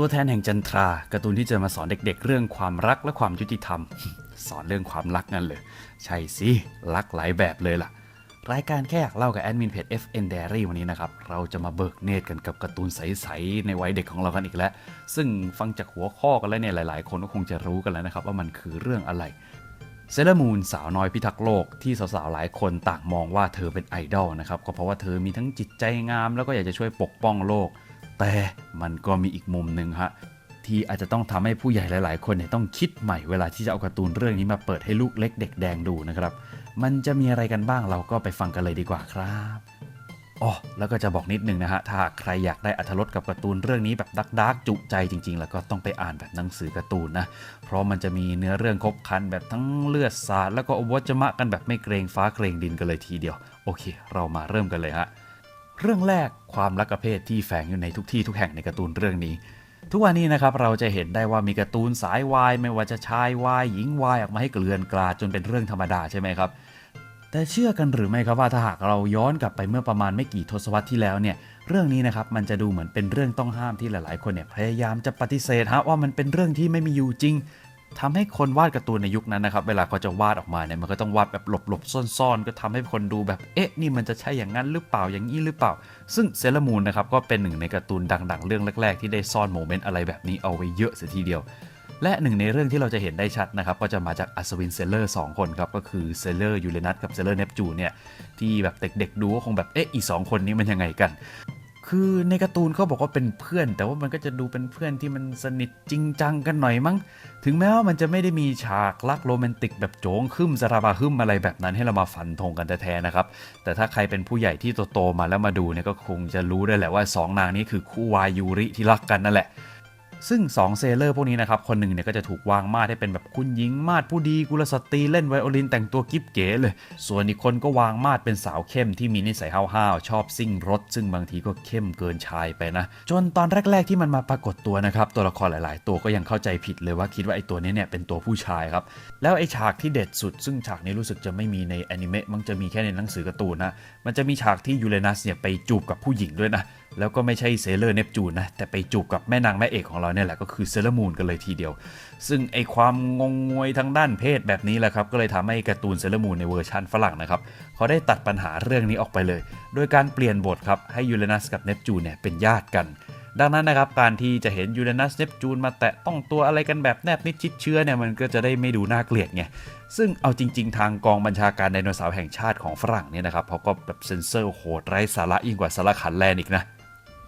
ตัวแทนแห่งจันทราการ์ตูนที่จะมาสอนเด็ก ๆ เรื่องความรักและความยุติธรรม สอนเรื่องความรักนั่นเลย ใช่สิรักหลายแบบเลยล่ะ รายการแค่อยากเล่ากับแอดมินเพจ FN Diary วันนี้นะครับ เราจะมาเบิกเนตรกันกับการ์ตูนใส ๆ ในวัยเด็กของเรากันอีกแล้ว ซึ่งฟังจากหัวข้อกันแล้วเนี่ยหลาย ๆ คนก็คงจะรู้กันแล้วนะครับ ว่ามันคือเรื่องอะไรเซเลอร์มูนสาวน้อยพิทักษ์โลกที่สาวๆหลายคนต่างมองว่าเธอเป็นไอดอลนะครับก็เพราะว่าเธอมีทั้งจิตใจงาม แล้วก็อยากจะช่วยปกป้องโลก แต่มันก็มีอีกมุมหนึ่งฮะที่อาจจะต้องทำให้ผู้ใหญ่หลาย ๆ คนเนี่ยต้องคิดใหม่เวลาที่จะเอาการ์ตูนเรื่องนี้มาเปิดให้ลูกเล็กเด็กแดงดูนะครับ มันจะมีอะไรกันบ้างเราก็ไปฟังกันเลยดีกว่าครับอ๋อแล้วก็จะบอกนิดนึงนะฮะ ถ้าใครอยากได้อัธรสกับการ์ตูนเรื่องนี้แบบดักดักจุใจจริง ๆ แล้วก็ต้องไปอ่านแบบหนังสือการ์ตูนนะ เพราะมันจะมีเนื้อเรื่องครบครันแบบทั้งเลือดสาดแล้วก็อวัจมะกันแบบไม่เกรงฟ้าเกรงดินกันเลยทีเดียว โอเค เรามาเริ่มกันเลยฮะ เรื่องแรกความรักประเภทที่แฝงอยู่ในทุกที่ทุกแห่งในการ์ตูนเรื่องนี้ ทุกวันนี้นะครับเราจะเห็นได้ว่ามีการ์ตูนสายวายไม่ว่าจะชายวายหญิงวายออกมาให้เกลื่อนกลาดจนเป็นเรื่องธรรมดาใช่ไหมครับแต่เชื่อกันหรือไม่ครับว่าถ้าหากเราย้อนกลับไปเมื่อประมาณไม่กี่ทศวรรษที่แล้วเนี่ยเรื่องนี้นะครับมันจะดูเหมือนเป็นเรื่องต้องห้ามที่หลาย ๆ คนเนี่ยพยายามจะปฏิเสธฮะว่ามันเป็นเรื่องที่ไม่มีอยู่จริง ทำให้คนวาดการ์ตูนในยุคนั้นนะครับ เวลาเขาจะวาดออกมาเนี่ยมันก็ต้องวาดแบบหลบๆซ่อนๆ ก็ทำให้คนดูแบบเอ๊ะนี่มันจะใช่อย่างนั้นหรือเปล่าอย่างนี้หรือเปล่า ซึ่งเซเลมูนนะครับก็เป็นหนึ่งในการ์ตูนดัง ๆ เรื่องแรกๆ ที่ได้ซ่อนโมเมนต์อะไรแบบนี้เอาไว้เยอะเสียทีเดียว และหนึ่งในเรื่องที่เราจะเห็นได้ชัดนะครับก็จะมาจากอัศวินเซเลอร์สองคนครับก็คือเซเลอร์ยูเรนัสกับเซเลอร์เนปจูนเนี่ยที่แบบเด็กๆดูก็คงแบบเอ๊ะอีสองคนนี้มันยังไงกัน คือในการ์ตูนเขาบอกว่าเป็นเพื่อน แต่ว่ามันก็จะดูเป็นเพื่อนที่มันสนิทจริงจังกันหน่อยมั้ง ถึงแม้ว่ามันจะไม่ได้มีฉากรักโรแมนติกแบบโจงขึ้นสราบาขึ้นอะไรแบบนั้นให้เรามาฟันธงกันแท้ๆนะครับ แต่ถ้าใครเป็นผู้ใหญ่ที่โตๆมาแล้วมาดูเนี่ยก็คงจะรู้ได้แหละว่าสองนางนี้คือคู่วายยูริที่รักกันนั่นแหละ ซึ่ง 2 เซเลอร์พวกนี้นะครับ คนหนึ่งเนี่ยก็จะถูกวางมาดให้เป็นแบบคุณหญิงมาดผู้ดีกุลสตรีเล่นไวโอลินแต่งตัวกิ๊บเก๋เลย ส่วนอีกคนก็วางมาดเป็นสาวเข้มที่มีนิสัยห้าวๆชอบซิ่งรถ ซึ่งบางทีก็เข้มเกินชายไปนะ จนตอนแรก ๆ ที่มันมาปรากฏตัวนะครับ ตัวละครหลาย ๆ ตัวก็ยังเข้าใจผิดเลยว่าคิดว่าไอ้ตัวนี้เนี่ยเป็นตัวผู้ชายครับ แล้วไอ้ฉากที่เด็ดสุด ซึ่งฉากนี้รู้สึกจะไม่มีในแอนิเมะมันจะมีแค่ในหนังสือการ์ตูนนะ มันจะมีฉากที่ยูเรนัสเนี่ยไปจูบกับผู้หญิงด้วยนะ แล้วก็ไม่ใช่เซเลอร์เนปจูนนะ แต่ไปจูบกับแม่นางแม่เอกของเราเนี่ยแหละก็คือเซเลอร์มูนกันเลยทีเดียว ซึ่งไอความงงงวยทางด้านเพศแบบนี้แหละครับ ก็เลยทำให้การ์ตูนเซเลอร์มูนในเวอร์ชันฝรั่งนะครับเขาได้ตัดปัญหาเรื่องนี้ออกไปเลย โดยการเปลี่ยนบทครับให้ยูเรนัสกับเนปจูนเนี่ยเป็นญาติกันดังนั้นนะครับการที่จะเห็นยูเรนัสเนปจูนมาแตะต้องตัวอะไรกันแบบแนบนิดชิดเชื้อเนี่ยมันก็จะได้ไม่ดูน่าเกลียดไงซึ่งเอาจริง ๆ ทางกองบัญชาการไดโนเสาร์แห่งชาติของฝรั่งเนี่ยนะครับเขาก็แบบเซ็นเซอร์โหดไร้สาระยิ่งกว่าสารขันแลนอีกนะ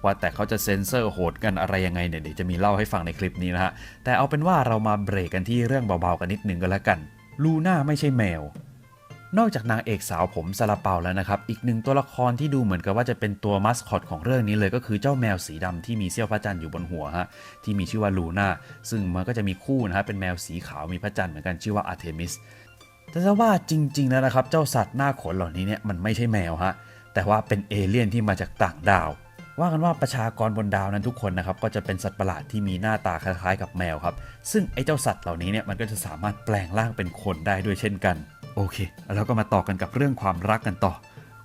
ว่าแต่เขาจะเซ็นเซอร์โหดกันอะไรยังไงเนี่ยเดี๋ยวจะมีเล่าให้ฟังในคลิปนี้นะฮะ แต่เอาเป็นว่าเรามาเบรกกันที่เรื่องเบาๆกันนิดนึงก็แล้วกัน ลูน่าไม่ใช่แมวนอกจากนางเอกสาวผมซาลาเปาแล้วนะครับ อีกหนึ่งตัวละครที่ดูเหมือนกับว่าจะเป็นตัวมัสคอตของเรื่องนี้เลยก็คือเจ้าแมวสีดำที่มีเสี้ยวพระจันทร์อยู่บนหัวฮะที่มีชื่อว่าลูน่าซึ่งมันก็จะมีคู่นะฮะเป็นแมวสีขาวมีพระจันทร์เหมือนกันชื่อว่าอาร์เทมิสแต่จะว่าจริงๆแล้วนะครับ เจ้าสัตว์หน้าขนเหล่านี้เนี่ยมันไม่ใช่แมวฮะแต่ว่าเป็นเอเลี่ยนที่มาจากต่างดาว ว่ากันว่าประชากรบนดาวนั้นทุกคนนะครับก็จะเป็นสัตว์ประหลาดที่มีหน้าตาคล้ายๆ กับแมวครับ ซึ่งไอ้เจ้าสัตว์เหล่านี้เนี่ยมันก็จะสามารถแปลงร่างเป็นคนได้ด้วยเช่นกัน โอเค แล้วก็มาต่อกันกับเรื่องความรักกันต่อ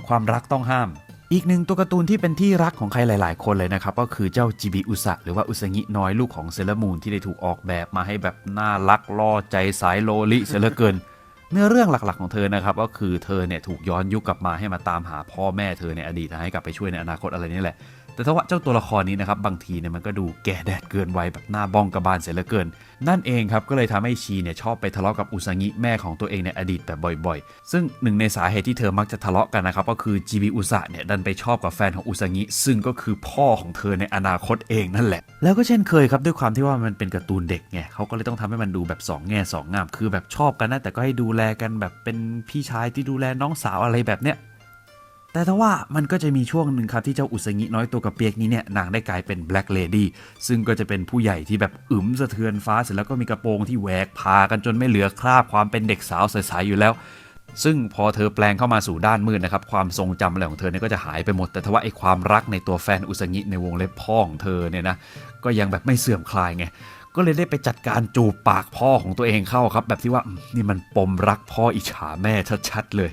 ความรักต้องห้าม อีกหนึ่งตัวการ์ตูนที่เป็นที่รักของใครหลาย ๆ คนเลยนะครับก็คือเจ้าจิบิอุสะหรือว่าอุสงิน้อยลูกของเซเลอร์มูนที่ได้ถูกออกแบบมาให้แบบน่ารักล่อใจสายโลลิเสียเหลือเกินเนื้อเรื่องหลักๆของเธอนะครับก็คือเธอเนี่ยถูกย้อนยุคกลับมาให้มาตามหาพ่อแม่เธอในอดีตให้กลับไปช่วยในอนาคตอะไรนี่แหละ แต่ถ้าว่าเจ้าตัวละครนี้นะครับบางทีเนี่ยมันก็ดูแก่แดดเกินวัยแบบหน้าบ้องกระบาลเสียเหลือเกิน นั่นเองครับก็เลยทำให้ชีเนี่ยชอบไปทะเลาะกับอุซางิแม่ของตัวเองในอดีตแบบบ่อยๆ ซึ่งหนึ่งในสาเหตุที่เธอมักจะทะเลาะกันนะครับก็คือจีบิอุสะเนี่ยดันไปชอบกับแฟนของอุซางิซึ่งก็คือพ่อของเธอในอนาคตเองนั่นแหละ แล้วก็เช่นเคยครับด้วยความที่ว่ามันเป็นการ์ตูนเด็กไงเขาก็เลยต้องทำให้มันดูแบบสองแง่สองงาม คือแบบชอบกันนะแต่ก็ให้ดูแลกันแบบเป็นพี่ชายที่ดูแลน้องสาวอะไรแบบเนี้ย แต่ถ้าว่ามันก็จะมีช่วงหนึ่งครับที่เจ้าอุสงิน้อยตัวกระเปียกนี้เนี่ยนางได้กลายเป็นแบล็กเลดี้ซึ่งก็จะเป็นผู้ใหญ่ที่แบบอึมสะเทือนฟ้าเสร็จแล้วก็มีกระโปรงที่แหวกพากันจนไม่เหลือคราบความเป็นเด็กสาวใสๆอยู่แล้ว ซึ่งพอเธอแปลงเข้ามาสู่ด้านมืดนะครับความทรงจำอะไรของเธอเนี่ยก็จะหายไปหมด แต่ทว่าไอ้ความรักในตัวแฟนอุสงิในวงเล็บพ่อของเธอเนี่ยนะก็ยังแบบไม่เสื่อมคลายไงก็เลยได้ไปจัดการจูบปากพ่อของตัวเองเข้าครับ แบบที่ว่านี่มันปมรักพ่ออิจฉาแม่ชัดๆเลย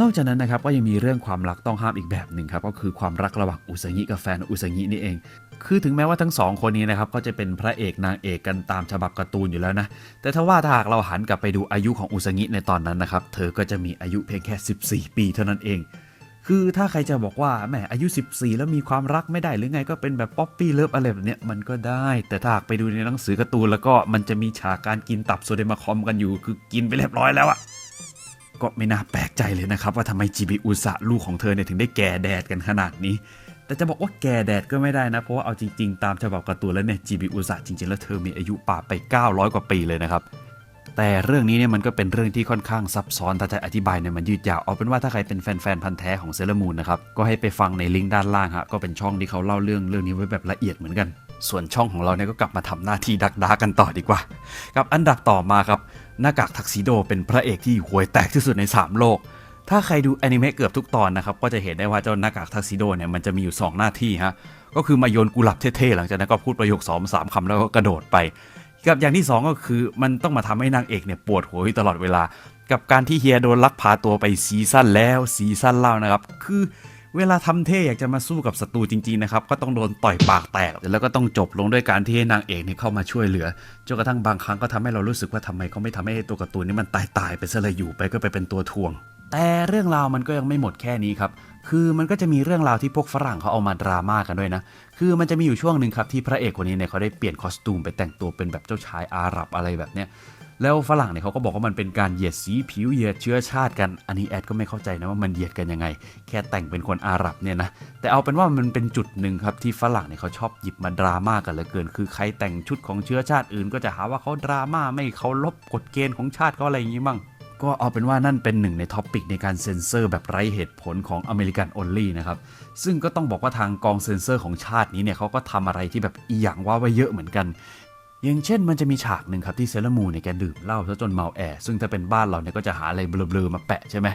นอกจากนั้นนะครับก็ยังมีเรื่องความรักต้องห้ามอีกแบบหนึ่งครับก็คือความรักระหว่างอุสงิกับแฟนอุสงินี่เอง คือถึงแม้ว่าทั้งสองคนนี้นะครับก็จะเป็นพระเอกนางเอกกันตามฉบับการ์ตูนอยู่แล้วนะแต่ถ้าว่าถ้าหากเราหันกลับไปดูอายุของอุซางิในตอนนั้นนะครับเธอก็จะมีอายุเพียงแค่ 14 ปีเท่านั้นเอง คือถ้าใครจะบอกว่าแหมอายุ 14 แล้วมีความรักไม่ได้หรือไงก็เป็นแบบป๊อปปี้เลิฟอะไรแบบเนี้ยมันก็ได้ แต่ถ้าหากไปดูในหนังสือการ์ตูนแล้วก็มันจะมีฉากการกินตับโซเดมาคอมกันอยู่ คือกินไปเรียบร้อยแล้วอะ ก็ไม่น่าแปลกใจเลยนะครับ ว่าทำไมจิบิอุสะลูกของเธอเนี่ยถึงได้แก่แดดกันขนาดนี้ แต่จะบอกว่าแก่แดดก็ไม่ได้นะ เพราะว่าเอาจริงๆ ตามฉบับการ์ตูนแล้วเนี่ยจิบิอุสะจริงๆ แล้วเธอมีอายุป่าไป 900 กว่าปีเลยนะครับแต่เรื่องนี้เนี่ยมันก็เป็นเรื่องที่ค่อนข้างซับซ้อนถ้าจะอธิบายเนี่ยมันยืดยาวเอาเป็นว่าถ้าใครเป็นแฟนๆพันธ์แท้ของเซเลมูนนะครับก็ให้ไปฟังในลิงก์ด้านล่างฮะก็เป็นช่องที่เขาเล่าเรื่องเรื่องนี้ไว้แบบละเอียดเหมือนกัน ส่วนช่องของเราเนี่ยก็กลับมาทำหน้าที่ดักดากันต่อดีกว่า กับอันดับต่อมาครับ หน้ากากทักซิโดเป็นพระเอกที่หวยแตกที่สุดใน 3 โลก ถ้าใครดูแอนิเมะเกือบทุกตอนนะครับ ก็จะเห็นได้ว่าเจ้าหน้ากากทักซิโดเนี่ยมันจะมีอยู่ 2 หน้าที่ฮะ ก็คือมาโยนกุหลาบเท่ๆหลังจากนั้นก็พูดประโยคสองสามคำแล้วก็กระโดดไป กับอย่างที่ 2 ก็คือมันต้องมาทำให้นางเอกเนี่ยปวดหัวตลอดเวลา กับการที่เฮียโดนลักพาตัวไปซีซั่นแล้วซีซั่นเล่านะครับ คือ เวลาทำเท่อยากจะมาสู้กับศัตรูจริงๆนะครับก็ต้องโดนต่อยปากแตกแล้วก็ต้องจบลงด้วยการที่นางเอกเนี่ยเข้ามาช่วยเหลือจนกระทั่งบางครั้งก็ทำให้เรารู้สึกว่าทำไมเขาไม่ทำให้ตัวการ์ตูนนี้มันตายตายไปซะเลยอยู่ไปก็ไปเป็นตัวทวง แต่เรื่องราวมันก็ยังไม่หมดแค่นี้ครับ คือมันก็จะมีเรื่องราวที่พวกฝรั่งเขาเอามาดราม่ากันด้วยนะ คือมันจะมีอยู่ช่วงหนึ่งครับที่พระเอกคนนี้เนี่ยเขาได้เปลี่ยนคอสตูมไปแต่งตัวเป็นแบบเจ้าชายอาหรับอะไรแบบเนี้ย แล้วฝรั่งเนี่ยเขาก็บอกว่ามันเป็นการเหยียดสีผิวเหยียดเชื้อชาติกัน อันนี้แอดก็ไม่เข้าใจนะว่ามันเหยียดกันยังไง แค่แต่งเป็นคนอาหรับเนี่ยนะ แต่เอาเป็นว่ามันเป็นจุดหนึ่งครับที่ฝรั่งเนี่ยเขาชอบหยิบมาดราม่ากันเหลือเกิน คือใครแต่งชุดของเชื้อชาติอื่น ก็จะหาว่าเขาดราม่าไม่เคารพกฎเกณฑ์ของชาติเขาอะไรอย่างนี้มั่ง ก็เอาเป็นว่านั่นเป็นหนึ่งในท็อปิกในการเซ็นเซอร์แบบไร้เหตุผลของอเมริกันอ n ลี่นะครับ ซึ่งก็ต้องบอกว่าทางกองเซ็นเซอร์ของชาตินี้เนี่ยเขาก็ทำอะไรที่แบบอีหยังว่าไว้เยอะเหมือนกันอย่างเช่นมันจะมีฉากหนึ่งครับที่เซเลมูเนี่ยแกดื่มเหล้าซะจนเมาแอซึ่งถ้าเป็นบ้านเราเนี่ยก็จะหาอะไรเบลอๆมาแปะใช่ไหม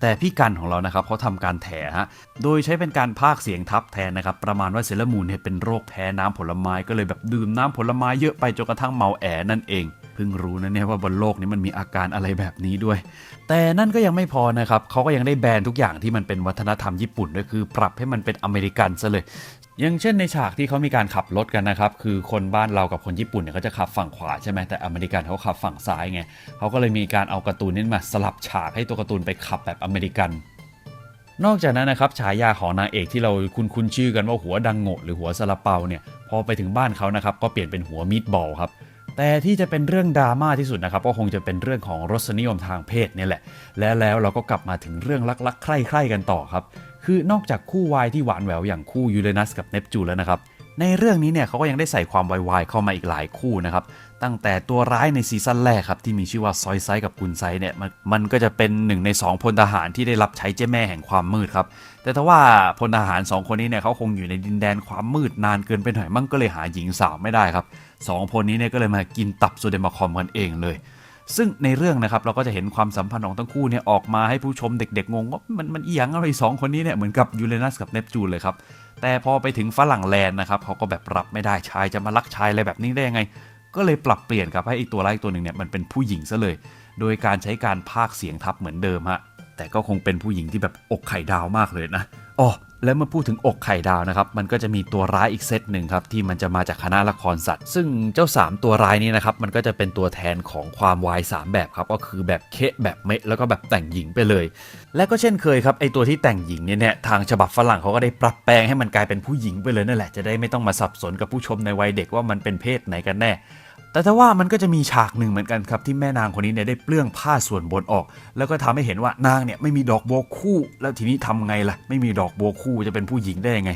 แต่พี่กันของเรานะครับเขาทำการแถฮะ โดยใช้เป็นการพากเสียงทับแทนนะครับ ประมาณว่าเซเลมูนเนี่ยเป็นโรคแพ้น้ำผลไม้ก็เลยแบบดื่มน้ำผลไม้เยอะไปจนกระทั่งเมาแอนั่นเองเพิ่งรู้นะเนี่ยว่าบนโลกนี้มันมีอาการอะไรแบบนี้ด้วย แต่นั่นก็ยังไม่พอนะครับเขาก็ยังได้แบนทุกอย่างที่มันเป็นวัฒนธรรมญี่ปุ่นด้วยคือ ปรับให้มันเป็นอเมริกันซะเลยอย่างเช่นในฉากที่เขามีการขับรถกันนะครับ คือคนบ้านเรากับคนญี่ปุ่นเนี่ยเขาจะขับฝั่งขวาใช่ไหมแต่อเมริกันเขาขับฝั่งซ้ายไงเขาก็เลยมีการเอาการ์ตูนนี้มาสลับฉากให้ตัวการ์ตูนไปขับแบบอเมริกัน นอกจากนั้นนะครับฉายาของนางเอกที่เราคุ้นคุ้นชื่อกันว่าหัวดังโงะหรือหัวซาลาเปาเนี่ยพอไปถึงบ้านเขานะครับก็เปลี่ยนเป็นหัวมีดบอลครับ แต่ที่จะเป็นเรื่องดราม่าที่สุดนะครับก็คงจะเป็นเรื่องของรสนิยมทางเพศนี่แหละ และแล้วเราก็กลับมาถึงเรื่องรักๆใคร่ๆกันต่อครับ คือนอกจากคู่วายที่หวานแหววอย่างคู่ยูเรนัสกับเนปจูนแล้วนะครับในเรื่องนี้เนี่ยเขาก็ยังได้ใส่ความวายๆเข้ามาอีกหลายคู่นะครับ ตั้งแต่ตัวร้ายในซีซั่นแรกครับ ที่มีชื่อว่าซอยไซกับกุนไซเนี่ยมันมันก็จะเป็นหนึ่งใน 2พลทหารที่ได้รับใช้เจ้าแม่แห่งความมืดครับ แต่ถ้าว่าพลทหาร 2 คนนี้เนี่ยเขาคงอยู่ในดินแดนความมืดนานเกินไปหน่อยมั่งก็เลยหาหญิงสาวไม่ได้ครับ สองคนนี้เนี่ยก็เลยมากินตับโซเดมาคอมกันเองเลย ซึ่งในเรื่องนะครับเราก็จะเห็นความสัมพันธ์ของทั้งคู่เนี่ยออกมาให้ผู้ชมเด็กๆงงว่ามันมันอีหยังอะไรสองคนนี้เนี่ยเหมือนกับยูเรนัสกับเนปจูนเลยครับแต่พอไปถึงฝรั่งแลนด์นะครับเขาก็แบบรับไม่ได้ชายจะมาลักชายอะไรแบบนี้ได้ยังไง ก็เลยปรับเปลี่ยนครับให้อีกตัวร้ายตัวหนึ่งเนี่ยมันเป็นผู้หญิงซะเลย โดยการใช้การพากเสียงทับเหมือนเดิมฮะแต่ก็คงเป็นผู้หญิงที่แบบอกไข่ดาวมากเลยนะอ๋อ แล้วเมื่อพูดถึงอกไข่ดาวนะครับ มันก็จะมีตัวร้ายอีกเซตหนึ่งครับ ที่มันจะมาจากคณะละครสัตว์ ซึ่งเจ้า 3 ตัวร้ายนี้นะครับ มันก็จะเป็นตัวแทนของความวาย3แบบครับ ก็คือแบบเคะแบบเมะแล้วก็แบบแต่งหญิงไปเลย และก็เช่นเคยครับไอตัวที่แต่งหญิงเนี่ยเนี่ยทางฉบับฝรั่งเขาก็ได้ปรับแปลงให้มันกลายเป็นผู้หญิงไปเลยนั่นแหละจะได้ไม่ต้องมาสับสนกับผู้ชมในวัยเด็กว่ามันเป็นเพศไหนกันแน่ แต่ถ้าว่ามันก็จะมีฉากหนึ่งเหมือนกันครับที่แม่นางคนนี้เนี่ยได้เปลื้องผ้าส่วนบนออก แล้วก็ทำให้เห็นว่านางเนี่ยไม่มีดอกบัวคู่ แล้วทีนี้ทำไงล่ะ ไม่มีดอกบัวคู่จะเป็นผู้หญิงได้ยังไง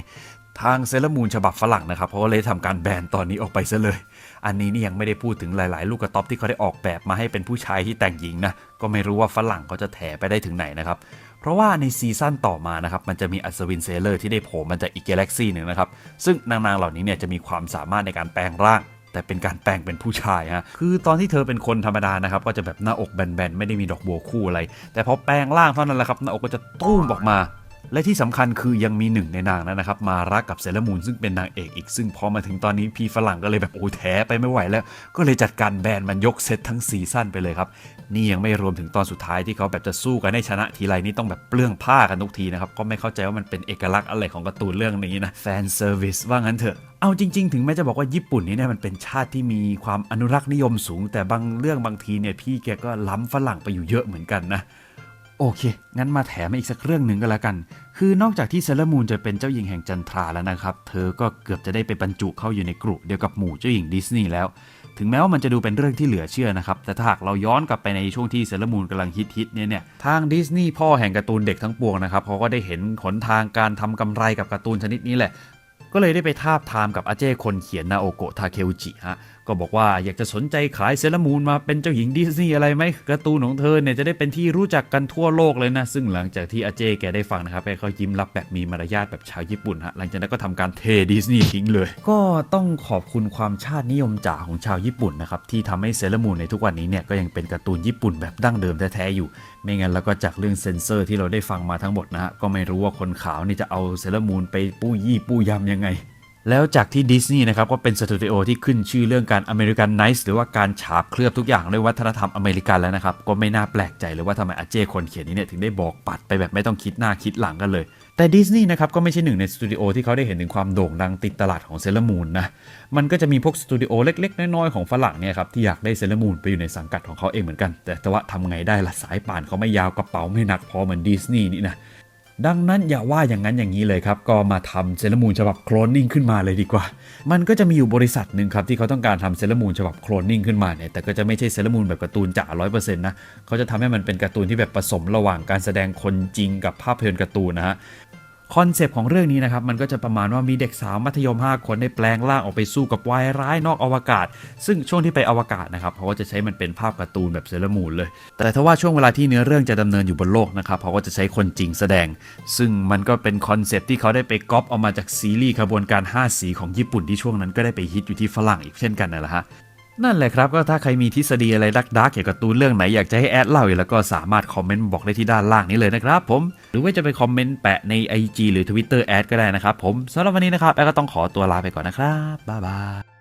ทางเซเลอร์มูนฉบับฝรั่งนะครับเขาก็เลยทำการแบนตอนนี้ออกไปซะเลย อันนี้นี่ยังไม่ได้พูดถึงหลาย ๆ ลูกกระต๊อบที่เขาได้ออกแบบมาให้เป็นผู้ชายที่แต่งหญิงนะก็ไม่รู้ว่าฝรั่งเขาจะแถไปได้ถึงไหนนะครับเพราะว่าในซีซั่นต่อมานะครับ มันจะมีอัศวินเซเลอร์ที่ได้โผล่มาจากอีกกาแล็กซี่หนึ่งนะครับ ซึ่งนางๆเหล่านี้เนี่ยจะมีความสามารถในการแปลงร่าง แต่เป็นการแปลงเป็นผู้ชายฮะคือตอนที่เธอเป็นคนธรรมดานะครับก็จะแบบหน้าอกแบนๆไม่ได้มีดอกบัวคู่อะไร แต่พอแปลงร่างเท่านั้นแหละครับหน้าอกก็จะตุ้มออกมาและที่สำคัญคือยังมีหนึ่งในนางนั้นนะครับ มารักกับเซเลอร์มูนซึ่งเป็นนางเอกอีกซึ่งพอมาถึงตอนนี้พี่ฝรั่งก็เลยแบบโอ้แท้ไปไม่ไหวแล้ว ก็เลยจัดการแบนมันยกเซตทั้งซีซั่นไปเลยครับ นี่ยังไม่รวมถึงตอนสุดท้ายที่เขาแบบจะสู้กันให้ชนะทีไรนี่ต้องแบบเปลื้องผ้ากันทุกทีนะครับ ก็ไม่เข้าใจว่ามันเป็นเอกลักษณ์อะไรของการ์ตูนเรื่องนี้นะแฟนเซอร์วิสว่างั้นเถอะเอาจริง ๆ ถึงแม้จะบอกว่าญี่ปุ่นนี่เนี่ยมันเป็นชาติที่มีความอนุรักษ์นิยมสูง แต่บางเรื่องบางทีเนี่ยพี่แกก็ล้ำฝรั่งไปอยู่เยอะเหมือนกันนะโอเค งั้นมาแถมมาอีกสักเรื่องหนึ่งก็แล้วกัน คือนอกจากที่เซเลอร์มูนจะเป็นเจ้าหญิงแห่งจันทราแล้วนะครับ เธอก็เกือบจะได้ไปบรรจุเข้าอยู่ในกลุ่มเดียวกับหมู่เจ้าหญิงดิสนีย์แล้ว ถึงแม้ว่ามันจะดูเป็นเรื่องที่เหลือเชื่อนะครับ แต่ถ้าหากเราย้อนกลับไปในช่วงที่เซเลอร์มูนกำลังฮิตๆเนี่ยเนี่ยทางดิสนีย์พ่อแห่งการ์ตูนเด็กทั้งปวงนะครับเขาก็ได้เห็นหนทางการทำกำไรกับการ์ตูนชนิดนี้แหละก็เลยได้ไปทาบทามกับอาเจ้คนเขียนนาโอโกะทาเคอุจิฮะ ก็บอกว่าอยากจะสนใจขายเซเลอร์มูนมาเป็นเจ้าหญิงดิสนีย์อะไรไหมการ์ตูนของเธอเนี่ยจะได้เป็นที่รู้จักกันทั่วโลกเลยนะ ซึ่งหลังจากที่อาเจแกได้ฟังนะครับแกก็ยิ้มรับแบบมีมารยาทแบบชาวญี่ปุ่นฮะหลังจากนั้นก็ทำการเทดิสนีย์ทิ้งเลย ก็ต้องขอบคุณความชาตินิยมจ๋าของชาวญี่ปุ่นนะครับที่ทำให้เซเลอร์มูนในทุกวันนี้เนี่ยก็ยังเป็นการ์ตูนญี่ปุ่นแบบดั้งเดิมแท้ๆอยู่ ไม่งั้นแล้วก็จากเรื่องเซนเซอร์ที่เราได้ฟังมาทั้งหมดนะฮะก็ไม่รู้ว่าคนขาวนี่จะเอาเซร์มูนไปปู้ยี่ปู้ยำยังไง แล้วจากที่ดิสนีย์นะครับก็เป็นสตูดิโอที่ขึ้นชื่อเรื่องการอเมริกันไนซ์หรือว่าการฉาบเคลือบทุกอย่างด้วยวัฒนธรรมอเมริกันแล้วนะครับ ก็ไม่น่าแปลกใจเลยว่าทำไมอาเจ้คนเขียนนี้เนี่ยถึงได้บอกปัดไปแบบไม่ต้องคิดหน้าคิดหลังกันเลย แต่ดิสนีย์นะครับก็ไม่ใช่หนึ่งในสตูดิโอที่เขาได้เห็นถึงความโด่งดังติดตลาดของเซเลมูนนะมันก็จะมีพวกสตูดิโอเล็ก ๆ น้อยๆของฝรั่งเนี่ยครับที่อยากได้เซเลมูนไปอยู่ในสังกัดของเขาเองเหมือนกัน แต่แต่ว่าทำไงได้ล่ะสายป่านเขาไม่ยาวกระเป๋าไม่หนักพอเหมือนดิสนีย์นี่นะ ดังนั้นอย่าว่าอย่างนั้นอย่างนี้เลยครับ ก็มาทำเซเลมูนฉบับโคลนนิ่งขึ้นมาเลยดีกว่า มันก็จะมีอยู่บริษัทหนึ่งครับที่เขาต้องการทำเซเลมูนฉบับโคลนนิ่งขึ้นมาเนี่ยแต่ก็จะไม่ใช่เซเลมูนแบบการ์ตูนจ๋าร้อยเปอร์เซ็นต์นะเขาจะทำให้มันเป็นการ์ตูนที่แบบผสมระหว่างการแสดงคนจริงกับภาพยนตร์การ์ตูนนะฮะ คอนเซปต์ของเรื่องนี้นะครับมันก็จะประมาณว่ามีเด็กสาวมัธยม 5 คนได้แปลงร่างออกไปสู้กับวายร้ายนอกอวกาศ ซึ่งช่วงที่ไปอวกาศนะครับเขาก็จะใช้มันเป็นภาพการ์ตูนแบบเซเลอร์มูนเลย แต่ถ้าว่าช่วงเวลาที่เนื้อเรื่องจะดำเนินอยู่บนโลกนะครับเขาก็จะใช้คนจริงแสดง ซึ่งมันก็เป็นคอนเซปต์ที่เขาได้ไปก๊อปเอามาจากซีรีส์ขบวนการ 5 สีของญี่ปุ่นที่ช่วงนั้นก็ได้ไปฮิตอยู่ที่ฝรั่งอีกเช่นกันนั่นแหละฮะ นั่นแหละครับก็ถ้าใครมีทฤษฎีอะไรดักดักๆเกี่ยวกับตูนเรื่องไหนอยากจะให้แอดเล่าอีกแล้วก็สามารถคอมเมนต์บอกได้ที่ด้านล่างนี้เลยนะครับผมหรือว่าจะไปคอมเมนต์แปะใน IG หรือ Twitter แอดก็ได้นะครับผมสำหรับวันนี้นะครับแอดก็ต้องขอตัวลาไปก่อนนะครับบ๊ายบาย